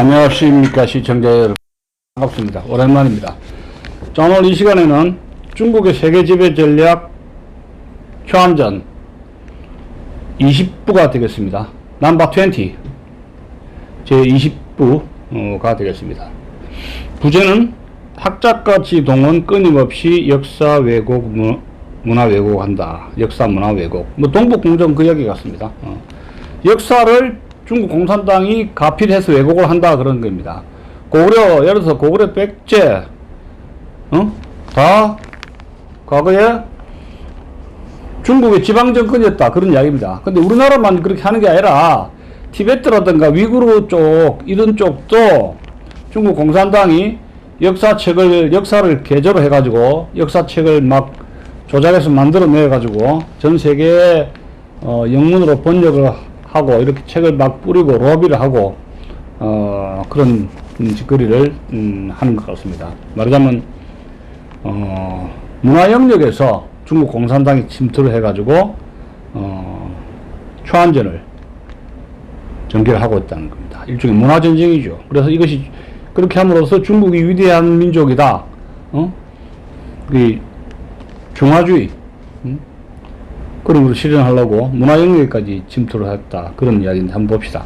안녕하십니까 시청자 여러분. 반갑습니다. 오랜만입니다. 자 오늘 이 시간에는 중국의 세계 지배 전략 초안전 20부가 되겠습니다. 넘버 20 제 20부가 되겠습니다. 부제는 학자까지 동원 끊임없이 역사 왜곡 문- 문화 왜곡한다. 역사 문화 왜곡. 뭐 동북공정 그 이야기 같습니다. 어. 역사를 중국 공산당이 가필해서 왜곡을 한다 그런 겁니다. 고구려 예를 들어서 고구려 백제 어? 다 과거에 중국의 지방 정권이었다 그런 이야기입니다. 근데 우리나라만 그렇게 하는 게 아니라 티베트라든가 위구르 쪽 이런 쪽도 중국 공산당이 역사책을 역사를 개조를 해가지고 역사책을 막 조작해서 만들어내 가지고 전 세계에 어, 영문으로 번역을 하고 이렇게 책을 막 뿌리고 로비를 하고 어, 그런 음, 짓거리를 음, 하는 것 같습니다. 말하자면 어, 문화 영역에서 중국 공산당이 침투를 해가지고 어, 초안전을 전개를 하고 있다는 겁니다. 일종의 문화 전쟁이죠. 그래서 이것이 그렇게 함으로써 중국이 위대한 민족이다. 어? 이 중화주의 음? 그런 걸 실현하려고 문화 영역까지 침투를 했다. 그런 이야기인데 한번 봅시다.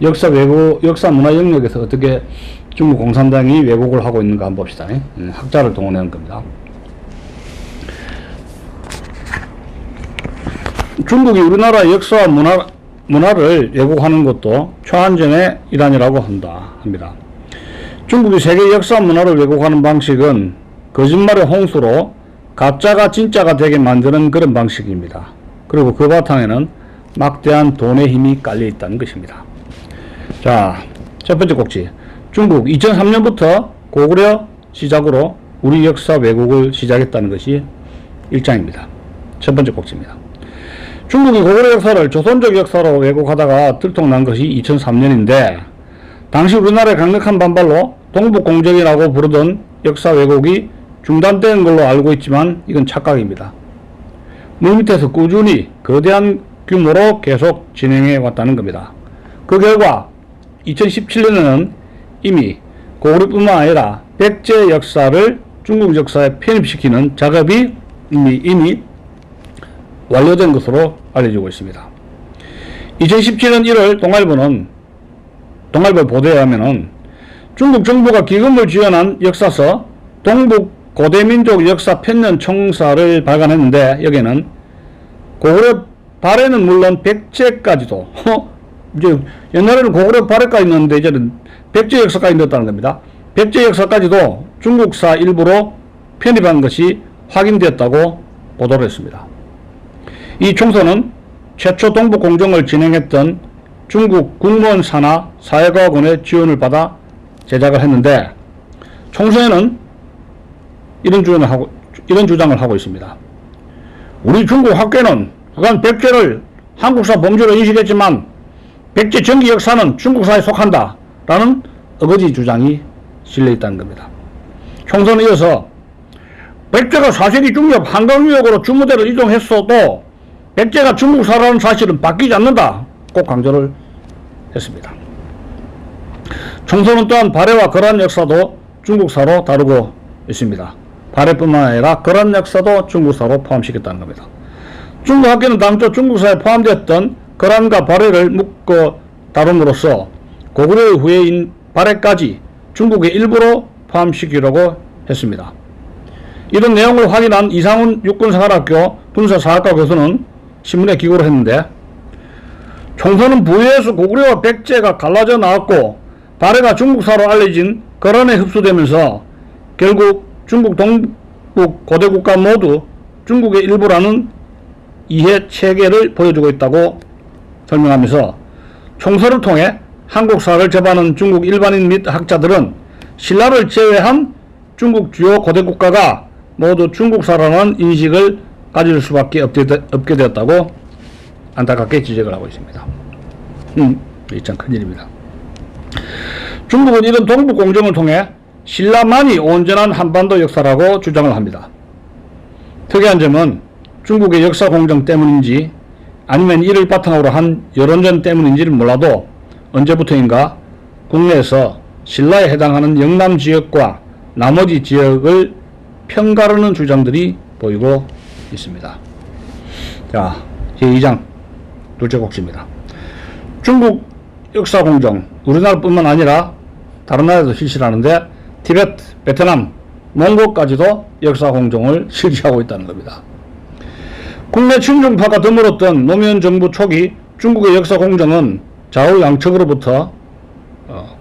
역사 왜곡, 역사 문화 영역에서 어떻게 중국 공산당이 왜곡을 하고 있는가 한번 봅시다. 음, 학자를 동원하는 겁니다. 중국이 우리나라 역사와 문화, 문화를 왜곡하는 것도 초안전의 일환이라고 한다. 합니다. 중국이 세계 역사 문화를 왜곡하는 방식은 거짓말의 홍수로 가짜가 진짜가 되게 만드는 그런 방식입니다. 그리고 그 바탕에는 막대한 돈의 힘이 깔려 있다는 것입니다. 자, 첫 번째 꼭지. 중국 2003년부터 고구려 시작으로 우리 역사 왜곡을 시작했다는 것이 1장입니다. 첫 번째 꼭지입니다. 중국이 고구려 역사를 조선족 역사로 왜곡하다가 들통난 것이 2003년인데 당시 우리나라의 강력한 반발로 동북공정이라고 부르던 역사 왜곡이 중단된 걸로 알고 있지만 이건 착각입니다. 물밑에서 꾸준히 거대한 규모로 계속 진행해 왔다는 겁니다. 그 결과 2017년에는 이미 고구려뿐만 아니라 백제 역사를 중국 역사에 편입시키는 작업이 이미, 이미 완료된 것으로 알려지고 있습니다. 2017년 1월 동아일보는 동아일보 보도에 하면은 중국 정부가 기금을 지원한 역사서 동북 고대민족 역사 편년 청사를 발간했는데 여기에는 고구려 발해는 물론 백제까지도 어? 이제 옛날에는 고구려 발해까지 있는데 이제는 백제 역사까지 넣었다는 겁니다. 백제 역사까지도 중국사 일부로 편입한 것이 확인되었다고 보도를 했습니다. 이 총서는 최초 동북 공정을 진행했던 중국 국무원 산하 사회과학원의 지원을 받아 제작을 했는데 총서에는 이런 주장을 하고 이런 주장을 하고 있습니다. 우리 중국 학계는 그간 백제를 한국사 범죄로 인식했지만 백제 전기 역사는 중국사에 속한다 라는 어거지 주장이 실려 있다는 겁니다. 총선에 이어서 백제가 사실이 중엽 한강유역으로 주무대를 이동했어도 백제가 중국사라는 사실은 바뀌지 않는다. 꼭 강조를 했습니다. 총선은 또한 발해와 거란 역사도 중국사로 다루고 있습니다. 발해뿐만 아니라 거란 역사도 중국사로 포함시켰다는 겁니다. 중국 학계는 당초 중국사에 포함되었던 거란과 발해를 묶어 다룸으로써 고구려 후예인 발해까지 중국의 일부로 포함시키려고 했습니다. 이런 내용을 확인한 이상훈 육군사관학교 군사사학과 교수는 신문에 기고를 했는데 총선은 부여에서 고구려와 백제가 갈라져 나왔고 발해가 중국사로 알려진 거란에 흡수되면서 결국 중국 동북 고대 국가 모두 중국의 일부라는 이해 체계를 보여주고 있다고 설명하면서 총선을 통해 한국사를 접하는 중국 일반인 및 학자들은 신라를 제외한 중국 주요 고대 국가가 모두 중국사라는 인식을 가질 수밖에 없게, 되었다고 안타깝게 지적을 하고 있습니다. 음, 이참 큰일입니다. 중국은 이런 동북 공정을 통해 신라만이 온전한 한반도 역사라고 주장을 합니다. 특이한 점은 중국의 역사 공정 때문인지 아니면 이를 바탕으로 한 여론전 때문인지를 몰라도 언제부터인가 국내에서 신라에 해당하는 영남 지역과 나머지 지역을 편가르는 주장들이 보이고 있습니다. 자, 제2장 둘째 곡지입니다. 중국 역사 공정 우리나라뿐만 아니라 다른 나라에도 실시를 하는데 티베트, 베트남, 몽골까지도 역사 공정을 실시하고 있다는 겁니다. 국내 친중파가 드물었던 노무현 정부 초기 중국의 역사 공정은 좌우 양측으로부터 어,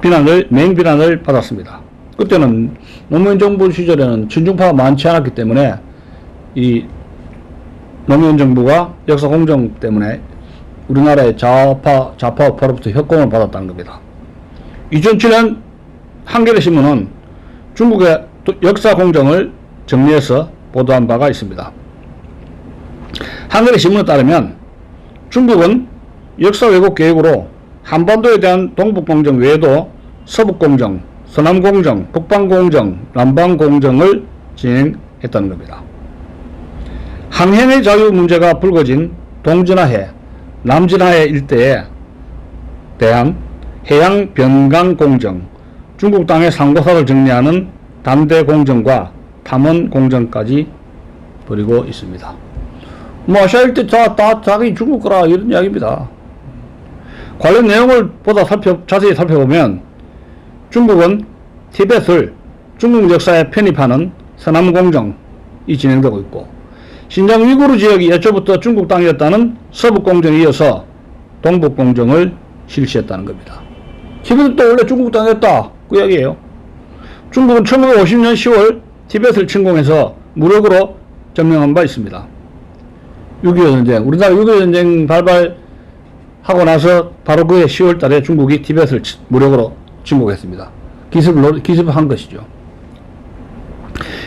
비난을 맹비난을 받았습니다. 그때는 노무현 정부 시절에는 친중파가 많지 않았기 때문에 이 노무현 정부가 역사 공정 때문에 우리나라의 좌파 좌파 우파로부터 협공을 받았다는 겁니다. 2007년 한겨레 신문은 중국의 도- 역사 공정을 정리해서 보도한 바가 있습니다. 한겨레 신문에 따르면 중국은 역사 왜곡 계획으로 한반도에 대한 동북 공정 외에도 서북 공정, 서남 공정, 북방 공정, 남방 공정을 진행했다는 겁니다. 항해의 자유 문제가 불거진 동진화해, 남진화해 일대에 대한 해양 변강 공정, 중국 땅의 상고사를 정리하는 담대 공정과 탐원 공정까지 벌이고 있습니다. 뭐 아시아 일대 다, 다 자기 중국 거라 이런 이야기입니다. 관련 내용을 보다 살펴, 자세히 살펴보면 중국은 티벳을 중국 역사에 편입하는 서남 공정이 진행되고 있고 신장 위구르 지역이 애초부터 중국 땅이었다는 서북 공정에 이어서 동북 공정을 실시했다는 겁니다. 티벳은 또 원래 중국 땅이었다 그 이야기예요. 중국은 1950년 10월 티벳을 침공해서 무력으로 점령한 바 있습니다. 6.25 전쟁, 우리나라 6.25 전쟁 발발하고 나서 바로 그해 10월 달에 중국이 티벳을 치- 무력으로 침공했습니다. 기습을, 노- 기습을 한 것이죠.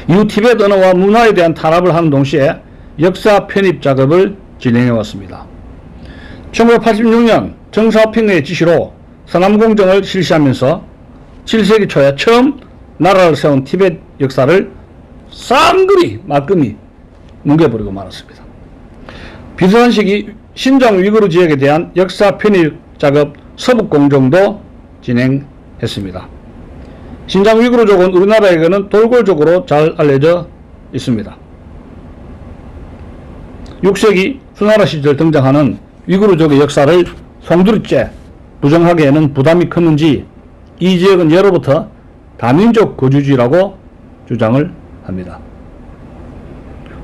이후 티벳 언어와 문화에 대한 탄압을 하는 동시에 역사 편입 작업을 진행해 왔습니다. 1986년 정사핑의 지시로 서남공정을 실시하면서 7세기 초에 처음 나라를 세운 티벳 역사를 쌍그리 말끔히 뭉개버리고 말았습니다. 비슷한 시기 신장 위구르 지역에 대한 역사 편입 작업 서북 공정도 진행했습니다. 신장 위구르족은 우리나라에게는 돌골족으로 잘 알려져 있습니다. 6세기 수나라 시절 등장하는 위구르족의 역사를 송두리째 부정하기에는 부담이 컸는지 이 지역은 예로부터 다민족 거주지라고 주장을 합니다.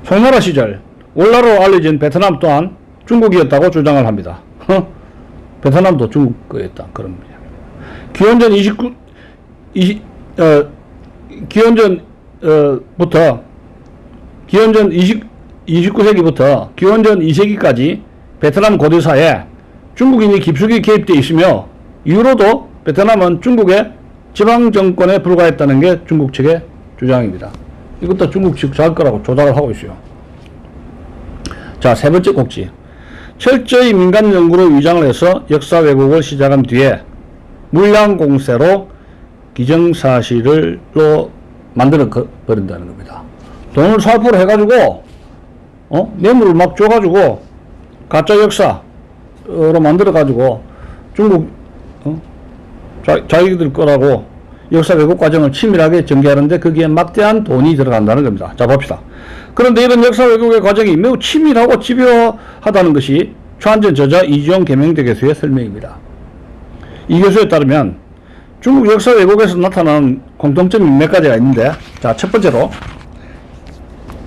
송나라 시절 월나라로 알려진 베트남 또한 중국이었다고 주장을 합니다. 허? 베트남도 중국 거였다. 그런 이야기입니다. 기원전 29, 20, 어, 기원전, 어, 부터, 기원전 20, 29세기부터 기원전 2세기까지 베트남 고대사에 중국인이 깊숙이 개입되어 있으며 이후로도 베트남은 중국의 지방 정권에 불과했다는 게 중국 측의 주장입니다. 이것도 중국 측 자기 거라고 조작을 하고 있어요. 자, 세 번째 꼭지. 철저히 민간 연구로 위장을 해서 역사 왜곡을 시작한 뒤에 물량 공세로 기정사실을로 만들어 거- 버린다는 겁니다. 돈을 살포를 해가지고 어? 뇌물을 막 줘가지고 가짜 역사로 만들어가지고 중국 어? 자, 자기들 거라고 역사 왜곡 과정을 치밀하게 전개하는데 거기에 막대한 돈이 들어간다는 겁니다. 자 봅시다. 그런데 이런 역사 왜곡의 과정이 매우 치밀하고 집요하다는 것이 최한전 저자 이지용 개명대 교수의 설명입니다. 이 교수에 따르면 중국 역사 왜곡에서 나타나는 공통점이 몇 가지가 있는데 자 첫 번째로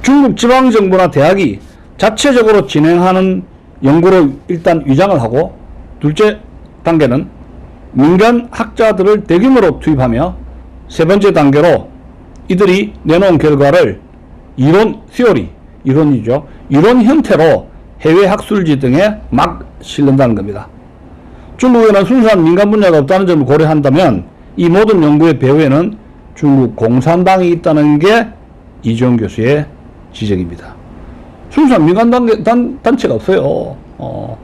중국 지방정부나 대학이 자체적으로 진행하는 연구를 일단 위장을 하고 둘째 단계는 민간 학자들을 대규모로 투입하며 세 번째 단계로 이들이 내놓은 결과를 이론, 시오리, 이론이죠. 이론 형태로 해외 학술지 등에 막 실른다는 겁니다. 중국에는 순수한 민간 분야가 없다는 점을 고려한다면 이 모든 연구의 배후에는 중국 공산당이 있다는 게 이종 교수의 지적입니다. 순수한 민간 단계, 단, 단체가 없어요. 어,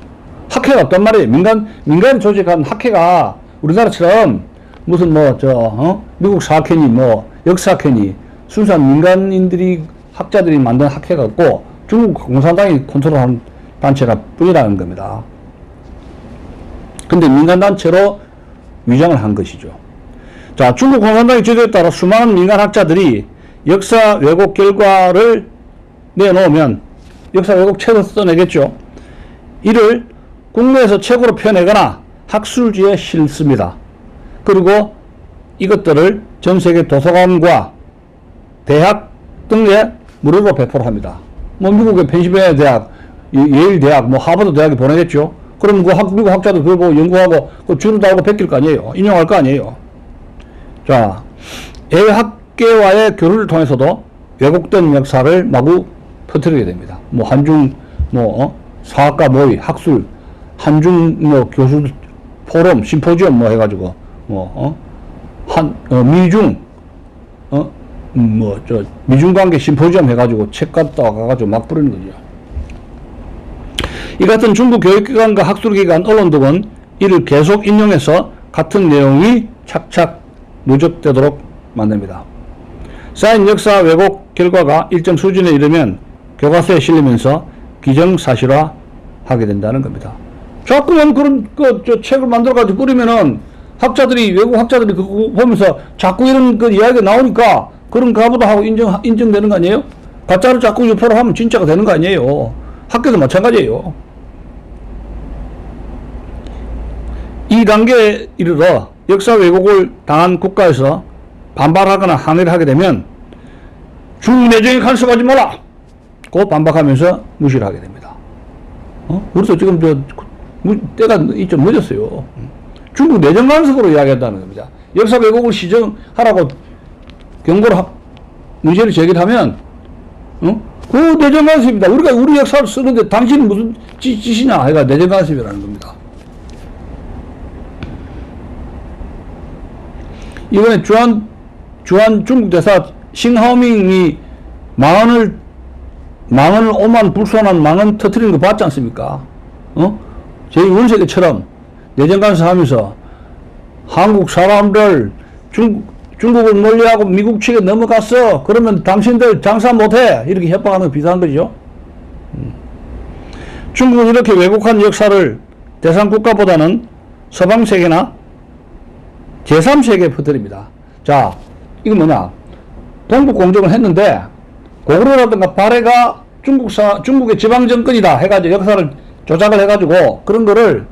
학회가 없단 말이에요. 민간, 민간이 조직한 학회가 우리나라처럼 무슨 뭐, 저, 어? 미국 사학회니 뭐, 역사학회니 순수한 민간인들이, 학자들이 만든 학회가 없고 중국 공산당이 컨트롤하는 단체가 뿐이라는 겁니다. 근데 민간단체로 위장을 한 것이죠. 자, 중국 공산당의 지도에 따라 수많은 민간 학자들이 역사 왜곡 결과를 내놓으면 역사 왜곡 책을 써내겠죠. 이를 국내에서 책으로 펴내거나 학술지에 실습니다. 그리고 이것들을 전 세계 도서관과 대학 등에 무료로 배포를 합니다. 뭐 미국의 펜실베니아 대학, 예- 예일 대학, 뭐 하버드 대학에 보내겠죠. 그럼 그 학, 미국 학자들 그거 보고 연구하고 그 줄을 달고 베낄 거 아니에요. 인용할 거 아니에요. 자, 해외 학계와의 교류를 통해서도 왜곡된 역사를 마구 퍼뜨리게 됩니다. 뭐 한중 뭐 어? 사학과 모의, 학술, 한중 뭐 교수 포럼, 심포지엄 뭐 해가지고 뭐 어? 한 어, 미중 어? 뭐저 미중 관계 심포지엄 해가지고 책 갖다 가가지고 막 뿌리는 거죠. 이 같은 중국 교육기관과 학술기관, 언론 등은 이를 계속 인용해서 같은 내용이 착착 누적되도록 만듭니다. 쌓인 역사 왜곡 결과가 일정 수준에 이르면 교과서에 실리면서 기정사실화 하게 된다는 겁니다. 자꾸만 그런 그 저 책을 만들어 가지고 뿌리면은 학자들이 외국 학자들이 그거 보면서 자꾸 이런 그 이야기가 나오니까 그런가 보다 하고 인정 인정되는 거 아니에요? 가짜를 자꾸 유포를 하면 진짜가 되는 거 아니에요? 학교도 마찬가지예요. 이 단계에 이르러 역사 왜곡을 당한 국가에서 반발하거나 항의를 하게 되면 중국 내정에 간섭하지 마라! 고 반박하면서 무시를 하게 됩니다. 어? 우리도 지금 저, 무- 때가 좀 늦었어요. 중국 내정 간섭으로 이야기한다는 겁니다. 역사 왜곡을 시정하라고 경고를 하, 문제를 제기하면, 어? 그 내정 간섭입니다. 우리가 우리 역사를 쓰는데 당신은 무슨 짓, 짓이냐? 해가 내정 간섭이라는 겁니다. 이번에 주한 주한 중국 대사 싱하오밍이 망언을 망언을 오만 불손한 망언 터트리는 거 봤지 않습니까? 어? 저희 원세계처럼 내정 간섭하면서 한국 사람들 중 중국을 멀리하고 미국 측에 넘어갔어. 그러면 당신들 장사 못해. 이렇게 협박하는 거 비슷한 거죠. 음. 중국은 이렇게 왜곡한 역사를 대상 국가보다는 서방 세계나 제3세계에 퍼뜨립니다. 자, 이거 뭐냐. 동북 공정을 했는데, 고구려라든가 발해가 중국사, 중국의 지방정권이다 해가지고 역사를 조작을 해가지고 그런 거를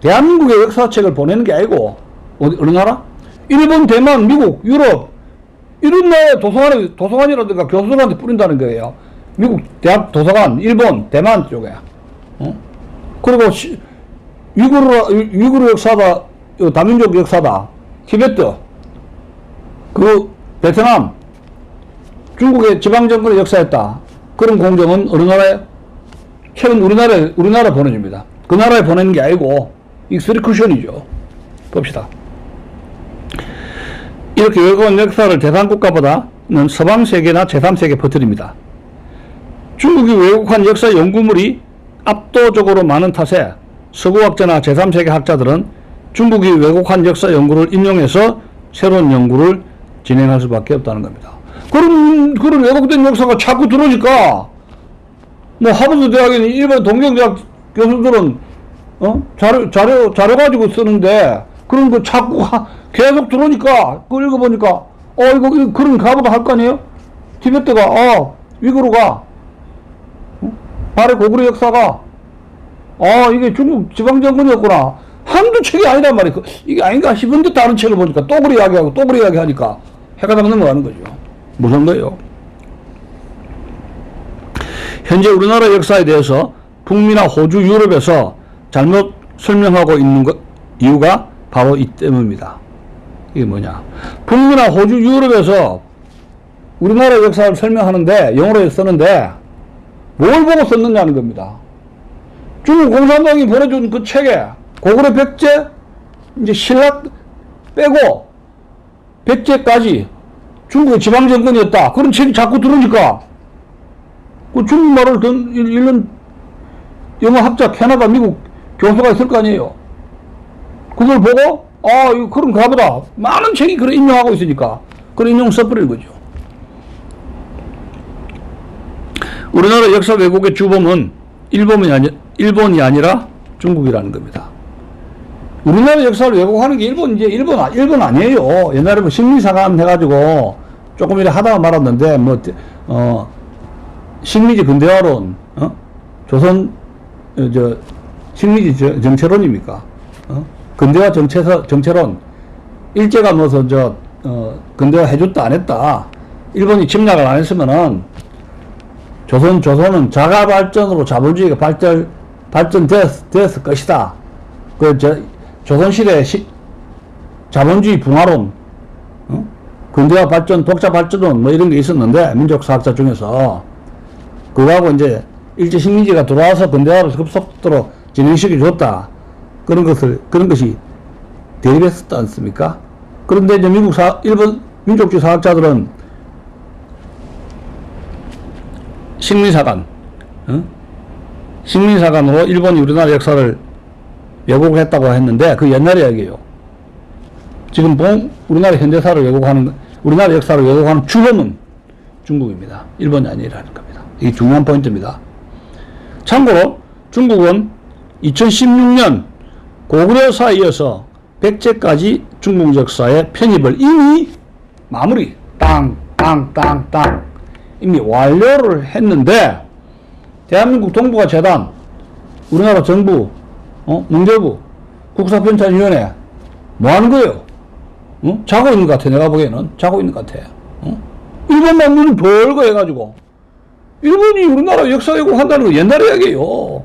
대한민국의 역사책을 보내는 게 아니고, 어디, 어느 나라? 일본, 대만, 미국, 유럽, 이런 나라의 도서관에, 도서관이라든가 교수들한테 뿌린다는 거예요. 미국 대학 도서관, 일본, 대만 쪽에. 어? 그리고 시, 위구르, 위구르 역사다, 어, 다민족 역사다, 티베트, 그 베트남, 중국의 지방 정권의 역사였다. 그런 공정은 어느 나라에? 최근 우리나라에, 우리나라 보내줍니다. 그 나라에 보내는 게 아니고, 익스리쿠션이죠. 봅시다. 이렇게 외국은 역사를 제3국가보다는 서방세계나 제3세계 퍼뜨립니다. 중국이 왜곡한 역사 연구물이 압도적으로 많은 탓에 서구학자나 제3세계 학자들은 중국이 왜곡한 역사 연구를 인용해서 새로운 연구를 진행할 수밖에 없다는 겁니다. 그런, 그런 왜곡된 역사가 자꾸 들어오니까, 뭐, 하버드 대학이나 일본 동경대학 교수들은, 어? 자료, 자료, 자료 가지고 쓰는데, 그런 거 자꾸 하- 계속 들어오니까, 그거 읽어보니까, 어, 이거, 이거 그런 가보다 할 거 아니에요? 티베트가, 어, 위구르가, 어? 발해 고구려 역사가, 아, 이게 중국 지방정권이었구나. 한두 책이 아니란 말이에요. 그, 이게 아닌가 싶은데 다른 책을 보니까 또 그리 이야기하고 또 그리 이야기하니까 해가 당 넘어가는 거죠. 무슨 거예요? 현재 우리나라 역사에 대해서 북미나 호주, 유럽에서 잘못 설명하고 있는 것, 이유가 바로 이 때문입니다. 이게 뭐냐. 북미나 호주, 유럽에서 우리나라 역사를 설명하는데, 영어로 쓰는데, 뭘 보고 썼느냐는 겁니다. 중국 공산당이 보내준 그 책에 고구려 백제 이제 신라 빼고 백제까지 중국의 지방 정권이었다. 그런 책이 자꾸 들어오니까 그 중국말을 던 읽는 영어 학자 캐나다 미국 교수가 있을 거 아니에요. 그걸 보고 아 이거 그런 가 보다 많은 책이 그런 인용하고 있으니까 그런 인용 써버리는 거죠. 우리나라 역사 왜곡의 주범은 일본이 아니 일본이 아니라 중국이라는 겁니다. 우리나라 역사를 왜곡하는 게 일본 이제 일본 아- 일본 아니에요. 옛날에 뭐 식민사관 해가지고 조금 이렇게 하다가 말았는데 뭐 어 식민지 근대화론 어 조선 어, 저 식민지 저- 정체론입니까? 어 근대화 정체서 정체론 일제가 뭐서 저 어 근대화 해줬다 안 했다. 일본이 침략을 안 했으면은 조선 조선은 자가 발전으로 자본주의가 발전 발전되었 되었을 것이다. 그 저 조선시대 시, 자본주의 붕화론, 어? 근대화 발전, 독자 발전론 뭐 이런 게 있었는데 민족사학자 중에서 그거하고 이제 일제 식민지가 들어와서 근대화를 급속도로 진행시켜 줬다. 그런 것을 그런 것이 대립했었지 않습니까? 그런데 이제 미국 사 일본 민족주의 사학자들은 식민사관, 어? 식민사관으로 일본이 우리나라 역사를 왜곡했다고 했는데 그 옛날 이야기예요. 지금 본 우리나라 현대사를 왜곡하는 우리나라 역사를 왜곡하는 주범은 중국입니다. 일본이 아니라는 겁니다. 이게 중요한 포인트입니다. 참고로 중국은 2016년 고구려사에 이어서 백제까지 중국 역사의 편입을 이미 마무리 땅 땅 땅 땅 이미 완료를 했는데 대한민국 동북아 재단 우리나라 정부 어? 문교부 국사편찬위원회 뭐 하는 거예요? 어? 자고 있는 것 같아 내가 보기에는 자고 있는 것 같아 어? 일본만 눈을 벌거 해가지고 일본이 우리나라 역사 왜곡한다는 거 옛날 이야기예요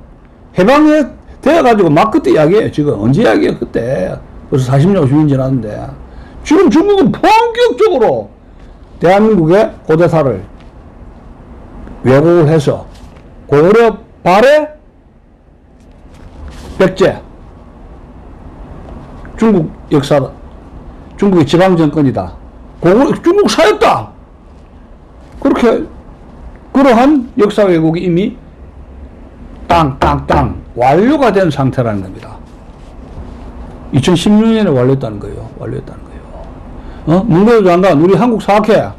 해방에 돼가지고 막 그때 이야기예요 지금 언제 이야기예요 그때 벌써 40년 50년 지났는데 지금 중국은 본격적으로 대한민국의 고대사를 왜곡을 해서 고구려 발에 백제 중국 역사 중국의 지방 정권이다. 고구려 중국 사였다. 그렇게 그러한 역사 왜곡이 이미 땅땅땅 완료가 된 상태라는 겁니다. 2016년에 완료했다는 거예요. 완료했다는 거예요. 어? 문재인 장관, 우리 한국 사학회,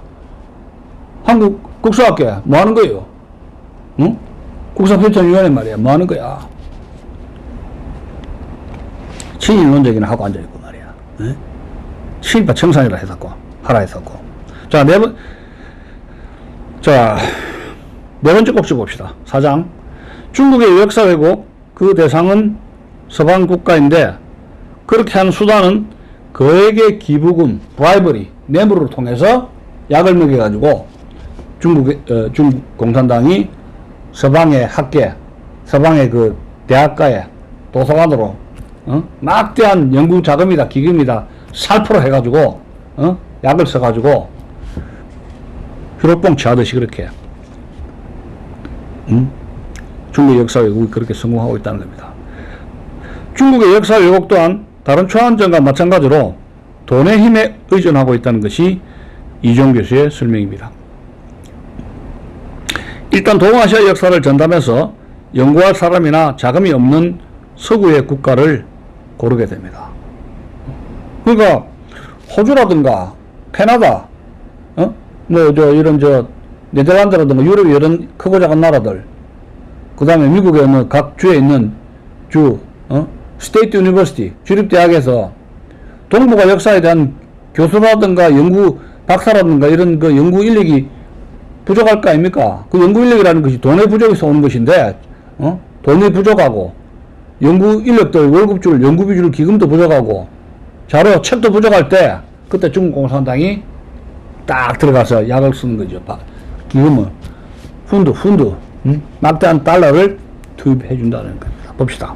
한국 국사학회 뭐 하는 거예요? 응? 국사편찬위원회 말이야. 뭐 하는 거야? 친일론적이나 하고 앉아있고 말이야. 예? 친일파 청산이라 했었고, 하라 했었고. 자, 네 번, 자, 네 번째 꼭지 봅시다. 사장. 중국의 역사 왜곡, 그 대상은 서방 국가인데, 그렇게 하는 수단은 그에게 기부금, 브라이버리, 뇌물을 통해서 약을 먹여가지고 중국, 어, 중국 공산당이 서방의 학계, 서방의 그 대학가에 도서관으로 어? 막대한 연구 자금이다, 기금이다, 살포로 해가지고 어? 약을 써가지고 휴로뽕 취하듯이 그렇게 음? 중국 역사 왜곡이 그렇게 성공하고 있다는 겁니다. 중국의 역사 왜곡 또한 다른 초안전과 마찬가지로 돈의 힘에 의존하고 있다는 것이 이종 교수의 설명입니다. 일단 동아시아 역사를 전담해서 연구할 사람이나 자금이 없는 서구의 국가를 고르게 됩니다. 그러니까 호주라든가 캐나다, 어? 뭐 저 이런 저 네덜란드라든가 유럽 이런 크고 작은 나라들, 그 다음에 어느 각 주에 있는 주, 어? 스테이트 유니버시티, 주립대학에서 동북아 역사에 대한 교수라든가 연구 박사라든가 이런 그 연구 인력이 부족할 거 아닙니까? 그 연구 인력이라는 것이 돈의 부족에서 오는 것인데, 어? 돈이 부족하고, 연구 인력들 월급 줄 연구비 줄 기금도 부족하고, 자료 책도 부족할 때, 그때 중국 공산당이 딱 들어가서 약을 쓰는 거죠. 바- 기금을. 훈드, 훈드, 음? 막대한 달러를 투입해 준다는 겁니다. 봅시다.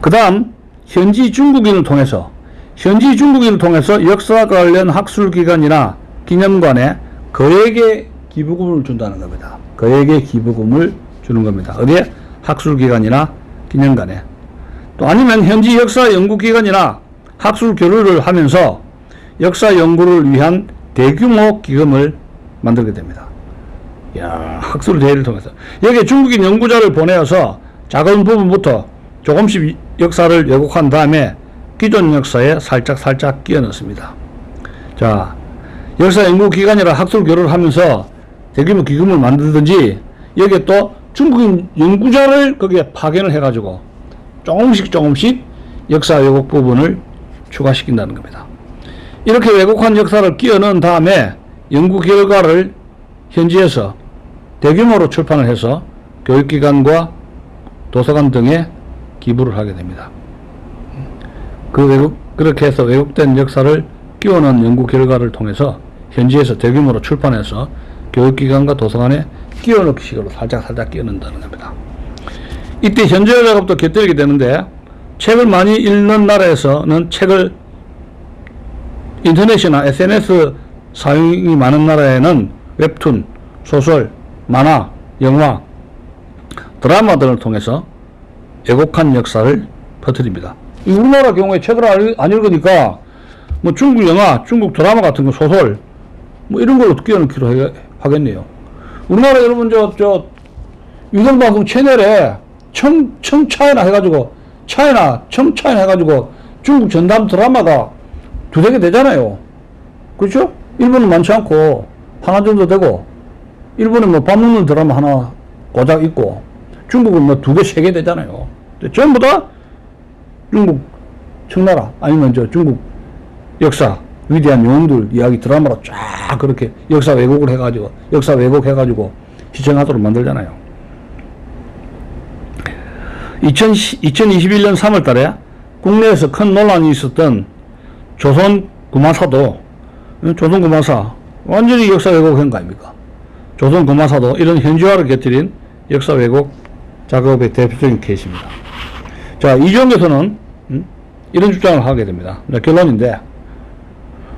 그 다음, 현지 중국인을 통해서, 현지 중국인을 통해서 역사 관련 학술기관이나 기념관에 그에게 기부금을 준다는 겁니다. 그에게 기부금을 주는 겁니다. 어디에? 학술기관이나 기념관에. 또 아니면 현지 역사 연구기관이나 학술 교류를 하면서 역사 연구를 위한 대규모 기금을 만들게 됩니다. 야, 학술 대회를 통해서 여기에 중국인 연구자를 보내어서 작은 부분부터 조금씩 역사를 왜곡한 다음에 기존 역사에 살짝 살짝 끼워 넣습니다. 자, 역사 연구 기관이라 학술 교류를 하면서 대규모 기금을 만들든지 여기에 또 중국인 연구자를 거기에 파견을 해가지고 조금씩 조금씩 역사 왜곡 부분을 추가시킨다는 겁니다. 이렇게 왜곡한 역사를 끼워 넣은 다음에 연구 결과를 현지에서 대규모로 출판을 해서 교육기관과 도서관 등에 기부를 하게 됩니다. 그 외국, 그렇게 해서 왜곡된 역사를 끼워 넣은 연구 결과를 통해서 현지에서 대규모로 출판해서 교육기관과 도서관에 끼워 넣기 식으로 살짝 살짝 끼워 넣는다는 겁니다. 이때 현지화 작업도 곁들이게 되는데 책을 많이 읽는 나라에서는 책을 인터넷이나 SNS 사용이 많은 나라에는 웹툰, 소설, 만화, 영화, 드라마 등을 통해서 왜곡한 역사를 퍼뜨립니다. 이 우리나라 경우에 책을 안, 안 읽으니까 뭐 중국 영화, 중국 드라마 같은 거 소설 뭐 이런 걸 어떻게 넣기로 해- 하겠네요. 우리나라 여러분 저 저 유동방송 채널에 청 청차이나 해가지고 차이나 청차이나 해가지고 중국 전담 드라마가 두세 개 되잖아요. 그렇죠? 일본은 많지 않고 하나 정도 되고 일본은 뭐 밥 먹는 드라마 하나 고작 있고 중국은 뭐 두 개, 세 개 되잖아요. 전부 다 중국 청나라 아니면 저 중국 역사 위대한 영웅들 이야기 드라마로 쫙 그렇게 역사 왜곡을 해가지고 역사 왜곡해가지고 시청하도록 만들잖아요. 2000, 2021년 3월 달에 국내에서 큰 논란이 있었던 조선 구마사도 어, 조선 구마사 완전히 역사 왜곡한 거 아닙니까? 조선 구마사도 이런 현지화를 곁들인 역사 왜곡 작업의 대표적인 케이스입니다. 자, 이종에서는 음, 이런 주장을 하게 됩니다. 네, 결론인데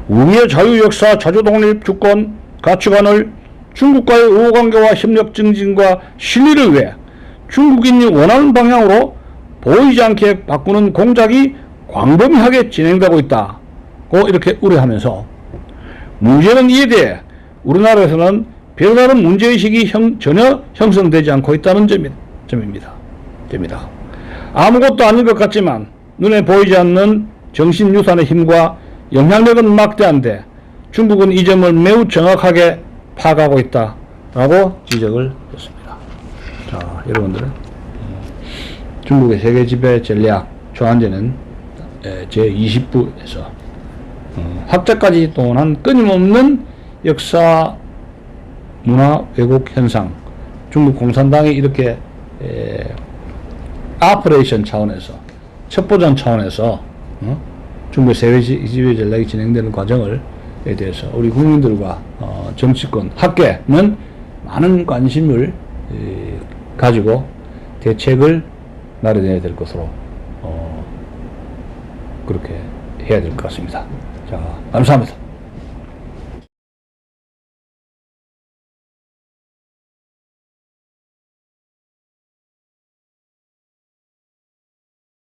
우리의 자유 역사, 자주 독립 주권 가치관을 중국과의 우호관계와 협력 증진과 신뢰를 위해 중국인이 원하는 방향으로 보이지 않게 바꾸는 공작이 광범위하게 진행되고 있다 고 이렇게 우려하면서 문제는 이에 대해 우리나라에서는 별다른 문제의식이 형- 전혀 형성되지 않고 있다는 점이, 점입니다. 점이다. 아무것도 아닌 것 같지만 눈에 보이지 않는 정신유산의 힘과 영향력은 막대한데 중국은 이 점을 매우 정확하게 파악하고 있다 라고 지적을 했습니다. 자, 여러분들은 중국의 세계 지배 전략 초안제는 제 20부에서 어, 학자까지 동원한 끊임없는 역사 문화 왜곡 현상 중국 공산당이 이렇게 에, 아퍼레이션 차원에서 첩보전 차원에서 어? 중국의 세계 지- 지배 전략이 진행되는 과정을 에 대해서 우리 국민들과 어, 정치권 학계는 많은 관심을 에, 가지고 대책을 마련해야 될 것으로 어, 그렇게 해야 될 것 같습니다. 자, 감사합니다.